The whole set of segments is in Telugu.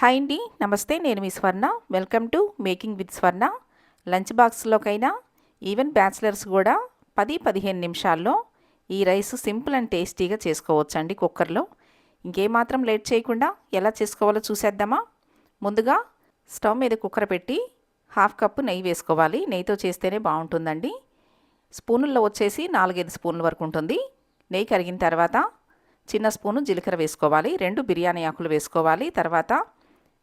హాయ్ అండి నమస్తే నేను మీ Swarna. Welcome to making with Swarna. Lunch బాక్స్లోకైనా even bachelors కూడా పది పదిహేను నిమిషాల్లో ఈ రైస్ సింపుల్ అండ్ టేస్టీగా చేసుకోవచ్చండి కుక్కర్లో. ఇంకేమాత్రం లేట్ చేయకుండా ఎలా చేసుకోవాలో చూసేద్దామా? ముందుగా స్టవ్ మీద కుక్కర్ పెట్టి హాఫ్ కప్పు నెయ్యి వేసుకోవాలి. నెయ్యితో చేస్తేనే బాగుంటుందండి. స్పూనుల్లో వచ్చేసి నాలుగైదు స్పూన్ల వరకు ఉంటుంది. నెయ్యి కరిగిన తర్వాత చిన్న స్పూను జీలకర్ర వేసుకోవాలి. రెండు బిర్యానీ ఆకులు వేసుకోవాలి. తర్వాత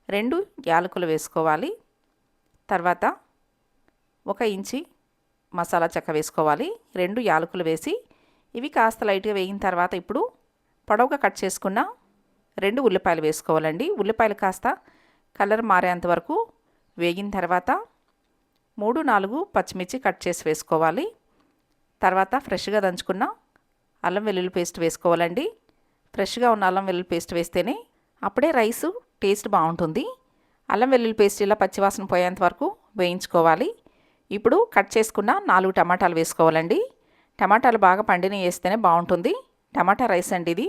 రెండు యాలకులు వేసుకోవాలి. తర్వాత ఒక ఇంచి మసాలా చెక్క వేసుకోవాలి. రెండు యాలకులు వేసి ఇవి కాస్త లైట్గా వేగిన తర్వాత ఇప్పుడు పొడవుగా కట్ చేసుకున్న రెండు ఉల్లిపాయలు వేసుకోవాలండి. ఉల్లిపాయలు కాస్త కలర్ మారేంత వరకు వేగిన తర్వాత మూడు నాలుగు పచ్చిమిర్చి కట్ చేసి వేసుకోవాలి. తర్వాత ఫ్రెష్గా దంచుకున్న అల్లం వెల్లుల్లి పేస్ట్ వేసుకోవాలండి. ఫ్రెష్గా ఉన్న అల్లం వెల్లుల్లి పేస్ట్ వేస్తేనే అప్పుడే రైసు టేస్ట్ బాగుంటుంది. అల్లం వెల్లుల్లి పేస్ట్ ఇలా పచ్చివాసన పోయేంత వరకు వేయించుకోవాలి. ఇప్పుడు కట్ చేసుకున్న నాలుగు టమాటాలు వేసుకోవాలండి. టమాటాలు బాగా పండిన వేస్తేనే బాగుంటుంది. టమాటా రైస్ అండి ఇది.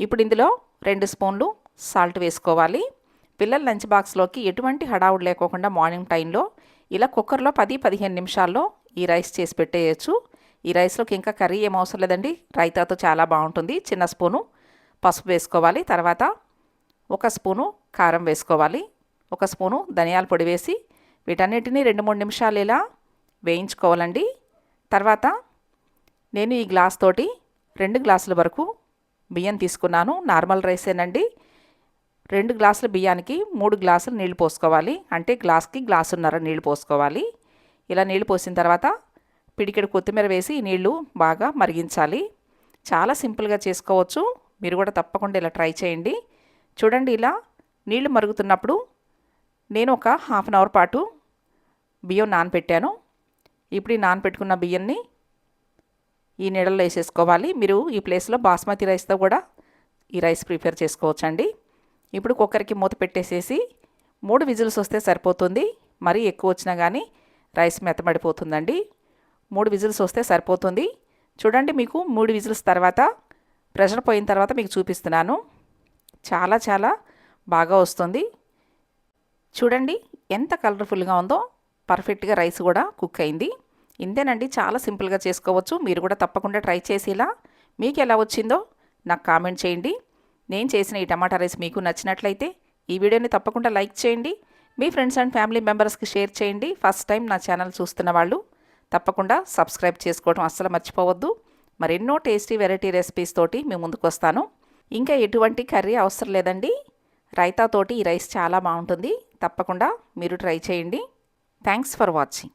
ఇప్పుడు ఇందులో రెండు స్పూన్లు సాల్ట్ వేసుకోవాలి. పిల్లల లంచ్ బాక్స్లోకి ఎటువంటి హడావుడు లేకోకుండా మార్నింగ్ టైంలో ఇలా కుక్కర్లో పది పదిహేను నిమిషాల్లో ఈ రైస్ చేసి పెట్టేయచ్చు. ఈ రైస్లోకి ఇంకా కర్రీ ఏం అవసరం లేదండి. రైతాతో చాలా బాగుంటుంది. చిన్న స్పూను పసుపు వేసుకోవాలి. తర్వాత ఒక స్పూను కారం వేసుకోవాలి. ఒక స్పూను ధనియాల పొడి వేసి వీటన్నిటిని రెండు మూడు నిమిషాలు ఇలా వేయించుకోవాలండి. తర్వాత నేను ఈ గ్లాస్ తోటి రెండు గ్లాసుల వరకు బియ్యం తీసుకున్నాను. నార్మల్ రైసేనండి రెండు గ్లాసుల బియ్యానికి మూడు గ్లాసులు నీళ్ళు పోసుకోవాలి. అంటే గ్లాస్కి గ్లాసున్నర నీళ్ళు పోసుకోవాలి. ఇలా నీళ్ళు పోసిన తర్వాత పిడికెడు కొత్తిమీర వేసి నీళ్ళు బాగా మరిగించాలి. చాలా సింపుల్గా చేసుకోవచ్చు. మీరు కూడా తప్పకుండా ఇలా ట్రై చేయండి. చూడండి ఇలా నీళ్ళు మరుగుతున్నప్పుడు నేను ఒక హాఫ్ అన్ అవర్ పాటు బియ్యం నానపెట్టాను. ఇప్పుడు ఈ నానపెట్టుకున్న బియ్యాన్ని ఈ నీడల్లో వేసేసుకోవాలి. మీరు ఈ ప్లేస్లో బాస్మతి రైస్తో కూడా ఈ రైస్ ప్రిపేర్ చేసుకోవచ్చండి. ఇప్పుడు కుక్కర్కి మూత పెట్టేసేసి మూడు విజిల్స్ వస్తే సరిపోతుంది. మరీ ఎక్కువ వచ్చినా కానీ రైస్ మెత్తబడిపోతుందండి. మూడు విజిల్స్ వస్తే సరిపోతుంది. చూడండి మీకు మూడు విజిల్స్ తర్వాత ప్రెషర్ పోయిన తర్వాత మీకు చూపిస్తున్నాను. చాలా చాలా బాగా వస్తుంది. చూడండి ఎంత కలర్ఫుల్గా ఉందో పర్ఫెక్ట్గా రైస్ కూడా కుక్ అయింది. ఇంతేనండి చాలా సింపుల్గా చేసుకోవచ్చు. మీరు కూడా తప్పకుండా ట్రై చేసేలా. మీకు ఎలా వచ్చిందో నాకు కామెంట్ చేయండి. నేను చేసిన ఈ టమాటా రైస్ మీకు నచ్చినట్లయితే ఈ వీడియోని తప్పకుండా లైక్ చేయండి. మీ ఫ్రెండ్స్ అండ్ ఫ్యామిలీ మెంబర్స్కి షేర్ చేయండి. ఫస్ట్ టైం నా ఛానల్ చూస్తున్న వాళ్ళు తప్పకుండా సబ్స్క్రైబ్ చేసుకోవడం అస్సలు మర్చిపోవద్దు. మరెన్నో టేస్టీ వెరైటీ రెసిపీస్ తోటి మేము ముందుకు వస్తాను ఇంకా ఎటువంటి కర్రీ అవసరం లేదండి. రైతాతోటి ఈ రైస్ చాలా బాగుంటుంది. తప్పకుండా మీరు ట్రై చేయండి. Thanks for watching